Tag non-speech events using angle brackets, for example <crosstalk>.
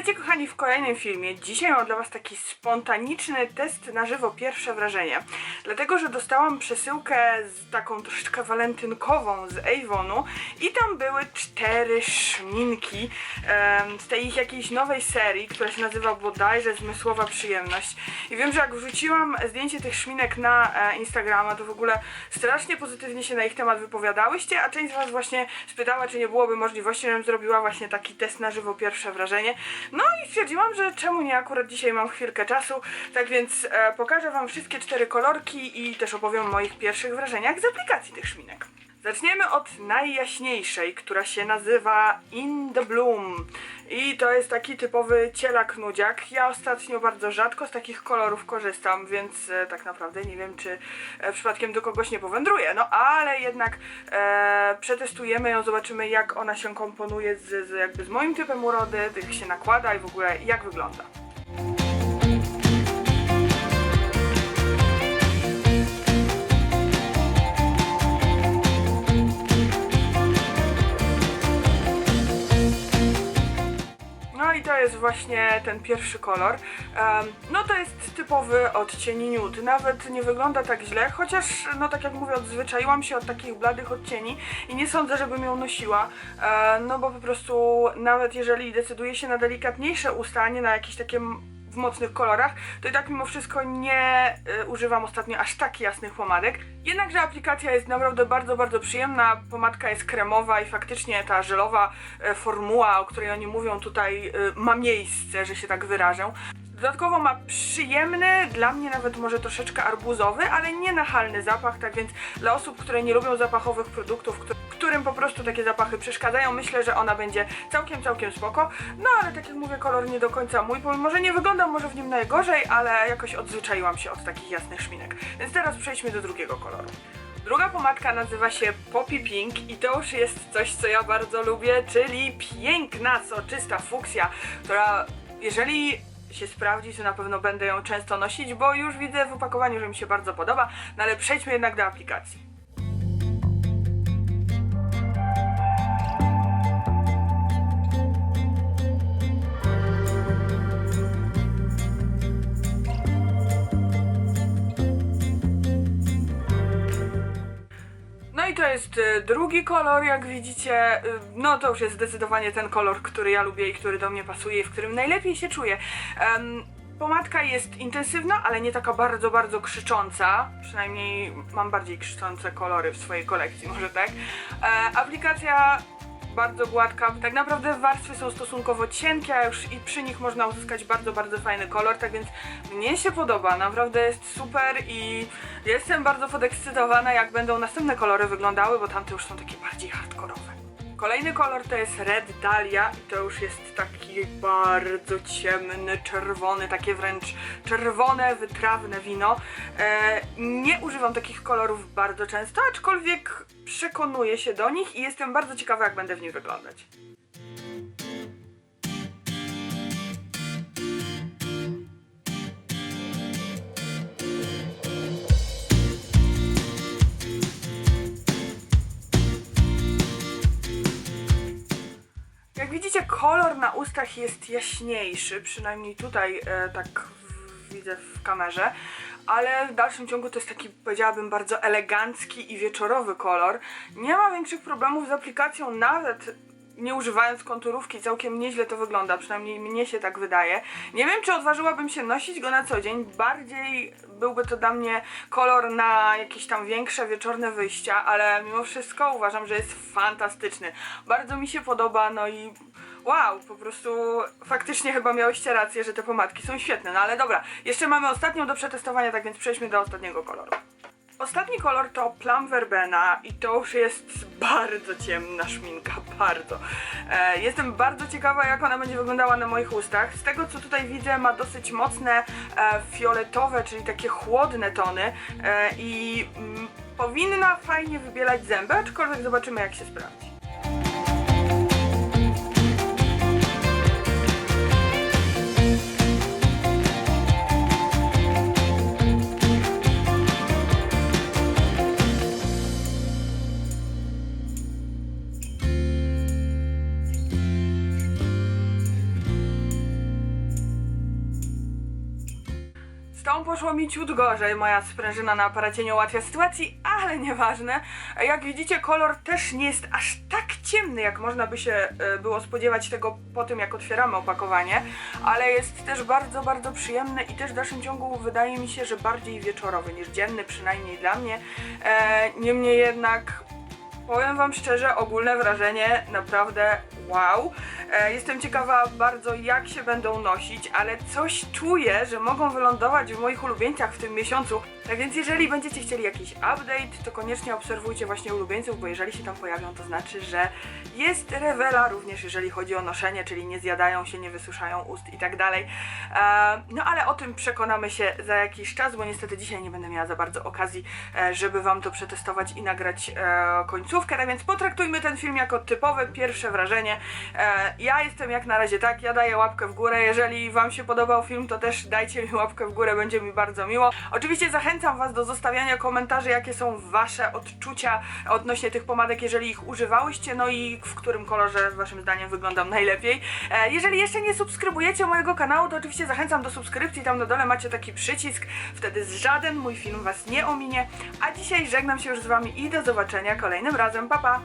Witajcie kochani w kolejnym filmie. Dzisiaj mam dla was taki spontaniczny test na żywo, pierwsze wrażenie. Dlatego, że dostałam przesyłkę z taką troszeczkę walentynkową z Avonu i tam były cztery szminki em, z tej ich jakiejś nowej serii, która się nazywa bodajże Zmysłowa Przyjemność. I wiem, że jak wrzuciłam zdjęcie tych szminek na e, Instagrama, to w ogóle strasznie pozytywnie się na ich temat wypowiadałyście, a część z was właśnie spytała, czy nie byłoby możliwości, żebym zrobiła właśnie taki test na żywo, pierwsze wrażenie. No i stwierdziłam, że czemu nie, akurat dzisiaj mam chwilkę czasu, tak więc e, pokażę wam wszystkie cztery kolorki i też opowiem o moich pierwszych wrażeniach z aplikacji tych szminek. Zaczniemy od najjaśniejszej, która się nazywa In the Bloom. I to jest taki typowy cielak nudziak. Ja ostatnio bardzo rzadko z takich kolorów korzystam, więc e, tak naprawdę nie wiem, czy e, przypadkiem do kogoś nie powędruje. No ale jednak e, przetestujemy ją, zobaczymy jak ona się komponuje z, z, jakby z moim typem urody, jak się nakłada i w ogóle jak wygląda. Jest właśnie ten pierwszy kolor. No to jest typowy odcień nude. Nawet nie wygląda tak źle, chociaż no tak jak mówię, odzwyczaiłam się od takich bladych odcieni i nie sądzę, żebym ją nosiła. E, no bo po prostu nawet jeżeli decyduję się na delikatniejsze usta, nie na jakieś takie w mocnych kolorach, to i tak mimo wszystko nie y, używam ostatnio aż tak jasnych pomadek. Jednakże aplikacja jest naprawdę bardzo, bardzo przyjemna. Pomadka jest kremowa i faktycznie ta żelowa y, formuła, o której oni mówią tutaj, y, ma miejsce, że się tak wyrażę. Dodatkowo ma przyjemny, dla mnie nawet może troszeczkę arbuzowy, ale nie nachalny zapach, tak więc dla osób, które nie lubią zapachowych produktów, któ- którym po prostu takie zapachy przeszkadzają, myślę, że ona będzie całkiem, całkiem spoko. No ale tak jak mówię, kolor nie do końca mój, pomimo że nie wyglądam może w nim najgorzej, ale jakoś odzwyczaiłam się od takich jasnych szminek. Więc teraz przejdźmy do drugiego koloru. Druga pomadka nazywa się Poppy Pink i to już jest coś, co ja bardzo lubię, czyli piękna, soczysta fuksja, która jeżeli się sprawdzi, to na pewno będę ją często nosić, bo już widzę w opakowaniu, że mi się bardzo podoba, no ale przejdźmy jednak do aplikacji. I to jest e, drugi kolor, jak widzicie. E, No to już jest zdecydowanie ten kolor, który ja lubię i który do mnie pasuje i w którym najlepiej się czuję. Em, pomadka jest intensywna, ale nie taka bardzo, bardzo krzycząca. Przynajmniej mam bardziej krzyczące kolory w swojej kolekcji, <laughs> może tak. E, aplikacja bardzo gładka. Tak naprawdę warstwy są stosunkowo cienkie, a już i przy nich można uzyskać bardzo, bardzo fajny kolor, tak więc mnie się podoba, naprawdę jest super i jestem bardzo podekscytowana, jak będą następne kolory wyglądały, bo tamte już są takie bardziej hardkorowe. Kolejny kolor to jest Red Dahlia i to już jest taki bardzo ciemny, czerwony, takie wręcz czerwone, wytrawne wino. E, nie używam takich kolorów bardzo często, aczkolwiek przekonuję się do nich i jestem bardzo ciekawa, jak będę w nich wyglądać. Jak widzicie, kolor na ustach jest jaśniejszy, przynajmniej tutaj e, tak w, widzę w kamerze, ale w dalszym ciągu to jest taki, powiedziałabym, bardzo elegancki i wieczorowy kolor. Nie ma większych problemów z aplikacją, nawet nie używając konturówki, całkiem nieźle to wygląda, przynajmniej mnie się tak wydaje. Nie wiem, czy odważyłabym się nosić go na co dzień, bardziej byłby to dla mnie kolor na jakieś tam większe wieczorne wyjścia, ale mimo wszystko uważam, że jest fantastyczny. Bardzo mi się podoba, no i wow, po prostu faktycznie chyba miałyście rację, że te pomadki są świetne, no ale dobra, jeszcze mamy ostatnią do przetestowania, tak więc przejdźmy do ostatniego koloru. Ostatni kolor to Plum Verbena i to już jest bardzo ciemna szminka, <laughs> bardzo. E, jestem bardzo ciekawa jak ona będzie wyglądała na moich ustach. Z tego co tutaj widzę ma dosyć mocne e, fioletowe, czyli takie chłodne tony e, i mm, powinna fajnie wybielać zęby, aczkolwiek zobaczymy jak się sprawdzi. Tą poszło mi ciut gorzej. Moja sprężyna na aparacie nie ułatwia sytuacji, ale nieważne. Jak widzicie, kolor też nie jest aż tak ciemny, jak można by się e, było spodziewać tego po tym, jak otwieramy opakowanie, ale jest też bardzo, bardzo przyjemny i też w dalszym ciągu wydaje mi się, że bardziej wieczorowy niż dzienny, przynajmniej dla mnie. E, niemniej jednak Powiem Wam szczerze, ogólne wrażenie naprawdę wow. E, jestem ciekawa bardzo, jak się będą nosić, ale coś czuję, że mogą wylądować w moich ulubieńcach w tym miesiącu. Tak więc, jeżeli będziecie chcieli jakiś update, to koniecznie obserwujcie właśnie ulubieńców, bo jeżeli się tam pojawią, to znaczy, że jest rewela również, jeżeli chodzi o noszenie, czyli nie zjadają się, nie wysuszają ust i tak dalej. E, no ale o tym przekonamy się za jakiś czas, bo niestety dzisiaj nie będę miała za bardzo okazji, e, żeby Wam to przetestować i nagrać końcówkę, tak więc potraktujmy ten film jako typowe pierwsze wrażenie. E, ja jestem jak na razie tak, ja daję łapkę w górę, jeżeli Wam się podobał film, to też dajcie mi łapkę w górę, będzie mi bardzo miło. Oczywiście zachęcam Was do zostawiania komentarzy, jakie są Wasze odczucia odnośnie tych pomadek, jeżeli ich używałyście, no i w którym kolorze Waszym zdaniem wyglądam najlepiej. E, jeżeli jeszcze nie subskrybujecie mojego kanału, to oczywiście zachęcam do subskrypcji, tam na dole macie taki przycisk, wtedy żaden mój film Was nie ominie. A dzisiaj żegnam się już z Wami i do zobaczenia kolejnym razem, pa pa!